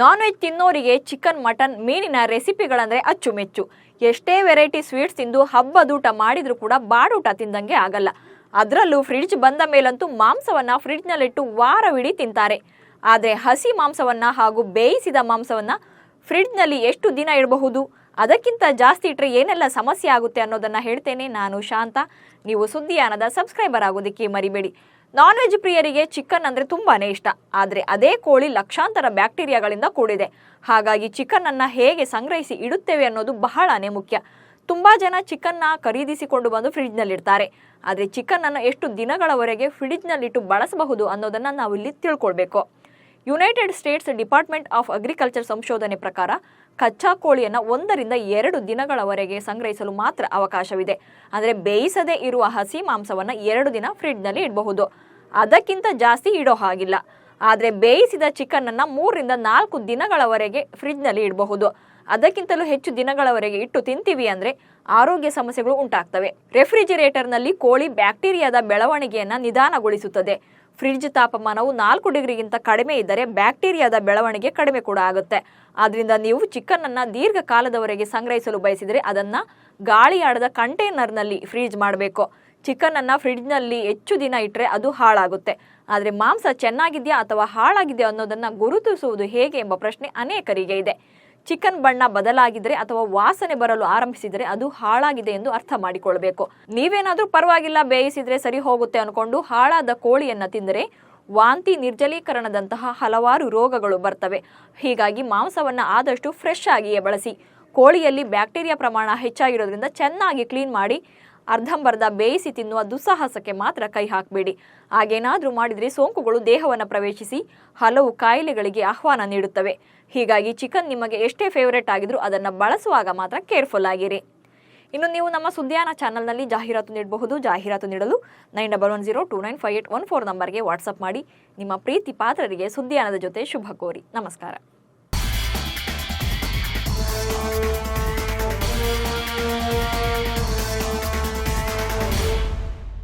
ನಾನ್ veg ತಿನ್ನೋರಿಗೆ chicken, mutton, ಮೀನಿನ ರೆಸಿಪಿಗಳಂದ್ರೆ ಅಚ್ಚುಮೆಚ್ಚು. ಎಷ್ಟೇ ವೆರೈಟಿ ಸ್ವೀಟ್ಸ್ ತಿಂದು ಹಬ್ಬದೂಟ ಮಾಡಿದ್ರೂ ಕೂಡ ಬಾಡೂಟ ತಿಂದಂಗೆ ಆಗಲ್ಲ. ಅದರಲ್ಲೂ ಫ್ರಿಡ್ಜ್ ಬಂದ ಮೇಲಂತೂ ಮಾಂಸವನ್ನ ಫ್ರಿಡ್ಜ್ನಲ್ಲಿಟ್ಟು ವಾರವಿಡೀ ತಿಂತಾರೆ. ಆದರೆ ಹಸಿ ಮಾಂಸವನ್ನ ಹಾಗೂ ಬೇಯಿಸಿದ ಮಾಂಸವನ್ನ ಫ್ರಿಡ್ಜ್ನಲ್ಲಿ ಎಷ್ಟು ದಿನ ಇಡಬಹುದು? ಅದಕ್ಕಿಂತ ಜಾಸ್ತಿ ಇಟ್ಟರೆ ಏನೆಲ್ಲ ಸಮಸ್ಯೆ ಆಗುತ್ತೆ ಅನ್ನೋದನ್ನ ಹೇಳ್ತೇನೆ ನಾನು ಶಾಂತ. ನೀವು ಸುದ್ದಿಯಾನದ ಸಬ್ಸ್ಕ್ರೈಬರ್ ಆಗೋದಕ್ಕೆ ಮರಿಬೇಡಿ. ನಾನ್ ವೆಜ್ ಪ್ರಿಯರಿಗೆ ಚಿಕನ್ ಅಂದ್ರೆ ತುಂಬಾನೇ ಇಷ್ಟ. ಆದರೆ ಅದೇ ಕೋಳಿ ಲಕ್ಷಾಂತರ ಬ್ಯಾಕ್ಟೀರಿಯಾಗಳಿಂದ ಕೂಡಿದೆ. ಹಾಗಾಗಿ ಚಿಕನ್ ಅನ್ನ ಹೇಗೆ ಸಂಗ್ರಹಿಸಿ ಇಡುತ್ತೇವೆ ಅನ್ನೋದು ಬಹಳನೇ ಮುಖ್ಯ. ತುಂಬಾ ಜನ ಚಿಕನ್ನ ಖರೀದಿಸಿಕೊಂಡು ಬಂದು ಫ್ರಿಡ್ಜ್ನಲ್ಲಿಡ್ತಾರೆ ಆದರೆ ಚಿಕನ್ ಅನ್ನು ಎಷ್ಟು ದಿನಗಳವರೆಗೆ ಫ್ರಿಡ್ಜ್ನಲ್ಲಿಟ್ಟು ಬಳಸಬಹುದು ಅನ್ನೋದನ್ನ ನಾವು ಇಲ್ಲಿ ತಿಳ್ಕೊಳ್ಬೇಕು. United States Department of Agriculture ಸಂಶೋಧನೆ ಪ್ರಕಾರ ಕಚ್ಚಾ ಕೋಳಿಯನ್ನು ಒಂದರಿಂದ ಎರಡು ದಿನಗಳವರೆಗೆ ಸಂಗ್ರಹಿಸಲು ಮಾತ್ರ ಅವಕಾಶವಿದೆ. ಅಂದರೆ ಬೇಯಿಸದೇ ಇರುವ ಹಸಿ ಮಾಂಸವನ್ನು ಎರಡು ದಿನ ಫ್ರಿಡ್ಜ್ನಲ್ಲಿ ಇಡಬಹುದು. ಅದಕ್ಕಿಂತ ಜಾಸ್ತಿ ಇಡೋ ಹಾಗಿಲ್ಲ. ಆದರೆ ಬೇಯಿಸಿದ ಚಿಕನನ್ನು ಮೂರರಿಂದ ನಾಲ್ಕು ದಿನಗಳವರೆಗೆ ಫ್ರಿಡ್ಜ್ನಲ್ಲಿ ಇಡಬಹುದು. ಅದಕ್ಕಿಂತಲೂ ಹೆಚ್ಚು ದಿನಗಳವರೆಗೆ ಇಟ್ಟು ತಿಂತೀವಿ ಅಂದರೆ ಆರೋಗ್ಯ ಸಮಸ್ಯೆಗಳು ಉಂಟಾಗ್ತವೆ. ರೆಫ್ರಿಜಿರೇಟರ್ನಲ್ಲಿ ಕೋಳಿ ಬ್ಯಾಕ್ಟೀರಿಯಾದ ಬೆಳವಣಿಗೆಯನ್ನು ನಿಧಾನಗೊಳಿಸುತ್ತದೆ. ಫ್ರಿಡ್ಜ್ ತಾಪಮಾನವು ನಾಲ್ಕು ಡಿಗ್ರಿಗಿಂತ ಕಡಿಮೆ ಇದ್ದರೆ ಬ್ಯಾಕ್ಟೀರಿಯಾದ ಬೆಳವಣಿಗೆ ಕಡಿಮೆ ಕೂಡ ಆಗುತ್ತೆ. ಆದ್ರಿಂದ ನೀವು ಚಿಕನ್ ಅನ್ನ ದೀರ್ಘಕಾಲದವರೆಗೆ ಸಂಗ್ರಹಿಸಲು ಬಯಸಿದರೆ ಅದನ್ನ ಗಾಳಿಯಾಡದ ಕಂಟೈನರ್ನಲ್ಲಿ ಫ್ರೀಜ್ ಮಾಡಬೇಕು. ಚಿಕನ್ ಅನ್ನ ಫ್ರಿಡ್ಜ್ನಲ್ಲಿ ಹೆಚ್ಚು ದಿನ ಇಟ್ಟರೆ ಅದು ಹಾಳಾಗುತ್ತೆ. ಆದರೆ ಮಾಂಸ ಚೆನ್ನಾಗಿದೆಯಾ ಅಥವಾ ಹಾಳಾಗಿದೆಯಾ ಅನ್ನೋದನ್ನ ಗುರುತಿಸುವುದು ಹೇಗೆ ಎಂಬ ಪ್ರಶ್ನೆ ಅನೇಕರಿಗೆ ಇದೆ. ಚಿಕನ್ ಬಣ್ಣ ಬದಲಾಗಿದ್ರೆ ಅಥವಾ ವಾಸನೆ ಬರಲು ಆರಂಭಿಸಿದರೆ ಅದು ಹಾಳಾಗಿದೆ ಎಂದು ಅರ್ಥ ಮಾಡಿಕೊಳ್ಬೇಕು ನೀವೇನಾದ್ರೂ ಪರವಾಗಿಲ್ಲ, ಬೇಯಿಸಿದ್ರೆ ಸರಿ ಹೋಗುತ್ತೆ ಅನ್ಕೊಂಡು ಹಾಳಾದ ಕೋಳಿಯನ್ನ ತಿಂದರೆ ವಾಂತಿ ನಿರ್ಜಲೀಕರಣದಂತಹ ಹಲವಾರು ರೋಗಗಳು ಬರ್ತವೆ. ಹೀಗಾಗಿ ಮಾಂಸವನ್ನ ಆದಷ್ಟು ಫ್ರೆಶ್ ಆಗಿಯೇ ಬಳಸಿ. ಕೋಳಿಯಲ್ಲಿ ಬ್ಯಾಕ್ಟೀರಿಯಾ ಪ್ರಮಾಣ ಹೆಚ್ಚಾಗಿರೋದ್ರಿಂದ ಚೆನ್ನಾಗಿ ಕ್ಲೀನ್ ಮಾಡಿ ಅರ್ಧಂಬರ್ಧ ಬೇಯಿಸಿ ತಿನ್ನುವ ದುಸ್ಸಾಹಸಕ್ಕೆ ಮಾತ್ರ ಕೈ ಹಾಕಬೇಡಿ. ಹಾಗೇನಾದರೂ ಮಾಡಿದರೆ ಸೋಂಕುಗಳು ದೇಹವನ್ನು ಪ್ರವೇಶಿಸಿ ಹಲವು ಕಾಯಿಲೆಗಳಿಗೆ ಆಹ್ವಾನ ನೀಡುತ್ತವೆ. ಹೀಗಾಗಿ ಚಿಕನ್ ನಿಮಗೆ ಎಷ್ಟೇ ಫೇವರೇಟ್ ಆಗಿದ್ರೂ ಅದನ್ನು ಬಳಸುವಾಗ ಮಾತ್ರ ಕೇರ್ಫುಲ್ ಆಗಿರಿ. ಇನ್ನು ನೀವು ನಮ್ಮ ಸುದ್ದಿಯಾನ ಚಾನಲ್ನಲ್ಲಿ ಜಾಹೀರಾತು ನೀಡಬಹುದು. ಜಾಹೀರಾತು ನೀಡಲು nine double one zero two nine five eight one four ನಂಬರ್ಗೆ ವಾಟ್ಸಪ್ ಮಾಡಿ. ನಿಮ್ಮ ಪ್ರೀತಿ ಪಾತ್ರರಿಗೆ ಸುದ್ದಿಯಾನದ ಜೊತೆ ಶುಭ ಕೋರಿ. ನಮಸ್ಕಾರ.